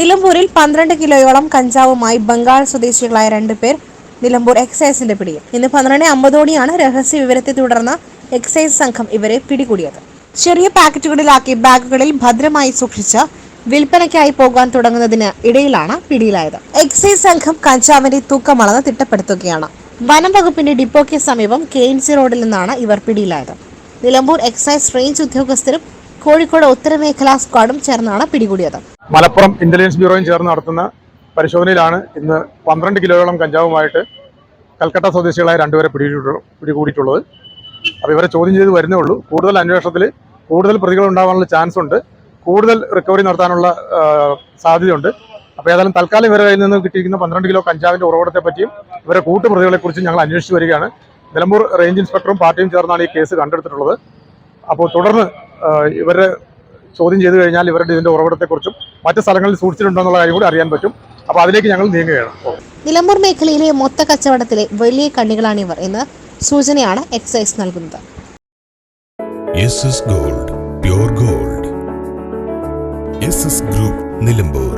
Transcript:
നിലമ്പൂരിൽ പന്ത്രണ്ട് കിലോയോളം കഞ്ചാവുമായി ബംഗാൾ സ്വദേശികളായ രണ്ടുപേർ നിലമ്പൂർ എക്സൈസിന്റെ പിടിയിൽ. ഇന്ന് പന്ത്രണ്ട് അമ്പതോടെയാണ് രഹസ്യ വിവരത്തെ തുടർന്ന് എക്സൈസ് സംഘം ഇവരെ പിടികൂടിയത്. ചെറിയ പാക്കറ്റുകളിലാക്കി ബാഗുകളിൽ ഭദ്രമായി സൂക്ഷിച്ച് വിൽപ്പനയ്ക്കായി പോകാൻ തുടങ്ങുന്നതിന് ഇടയിലാണ് പിടിയിലായത്. എക്സൈസ് സംഘം കഞ്ചാവിന്റെ തൂക്കമളന്ന് തിട്ടപ്പെടുത്തുകയാണ്. വനം വകുപ്പിന്റെ ഡിപ്പോയ്ക്ക് സമീപം കെ എൻ സി റോഡിൽ നിന്നാണ് ഇവർ പിടിയിലായത്. നിലമ്പൂർ എക്സൈസ് റേഞ്ച് ഉദ്യോഗസ്ഥരും കോഴിക്കോട് ഉത്തരമേഖലാ സ്ക്വാഡും ചേർന്നാണ് പിടികൂടിയത്. മലപ്പുറം ഇന്റലിജൻസ് ബ്യൂറോയും ചേർന്ന് നടത്തുന്ന പരിശോധനയിലാണ് ഇന്ന് പന്ത്രണ്ട് കിലോയോളം കഞ്ചാവുമായിട്ട് കൽക്കട്ട സ്വദേശികളായ രണ്ടുപേരെ പിടികൂടിയിട്ടുള്ളത് പിടികൂടിയിട്ടുള്ളത്. അപ്പോൾ ഇവരെ ചോദ്യം ചെയ്ത് വരുന്നേ ഉള്ളൂ. കൂടുതൽ അന്വേഷണത്തിൽ കൂടുതൽ പ്രതികൾ ഉണ്ടാകാനുള്ള ചാൻസ് ഉണ്ട്. കൂടുതൽ റിക്കവറി നടത്താനുള്ള സാധ്യതയുണ്ട്. അപ്പോൾ ഏതായാലും തൽക്കാലം ഇവരുടെ കയ്യിൽ നിന്ന് കിട്ടിയിരിക്കുന്ന പന്ത്രണ്ട് കിലോ കഞ്ചാവിന്റെ ഉറവിടത്തെ പറ്റിയും ഇവരെ കൂട്ടുപ്രതികളെക്കുറിച്ചും ഞങ്ങൾ അന്വേഷിച്ച് വരികയാണ്. നിലമ്പൂർ റേഞ്ച് ഇൻസ്പെക്ടറും പാർട്ടിയും ചേർന്നാണ് ഈ കേസ് കണ്ടെടുത്തിട്ടുള്ളത്. അപ്പോൾ തുടർന്ന് ഇവരെ ചോദ്യം ചെയ്തു കഴിഞ്ഞാൽ ഇവരുടെ ഇതിന്റെ ഉറവിടത്തെക്കുറിച്ചും മറ്റു സ്ഥലങ്ങളിൽ സൂക്ഷിച്ചിട്ടുണ്ടോ എന്നുള്ള കാര്യം കൂടി അറിയാൻ പറ്റും. അപ്പോൾ അതിലേക്ക് ഞങ്ങൾ നീങ്ങുകയാണ്. നിലമ്പൂർ മേഖലയിലെ മൊത്ത കച്ചവടത്തിലെ വലിയ കണ്ണികളാണ് ഇവർ എന്ന് സൂചനയാണ് എക്സൈസ് നൽകുന്നത്. Gold pure gold group Nilambur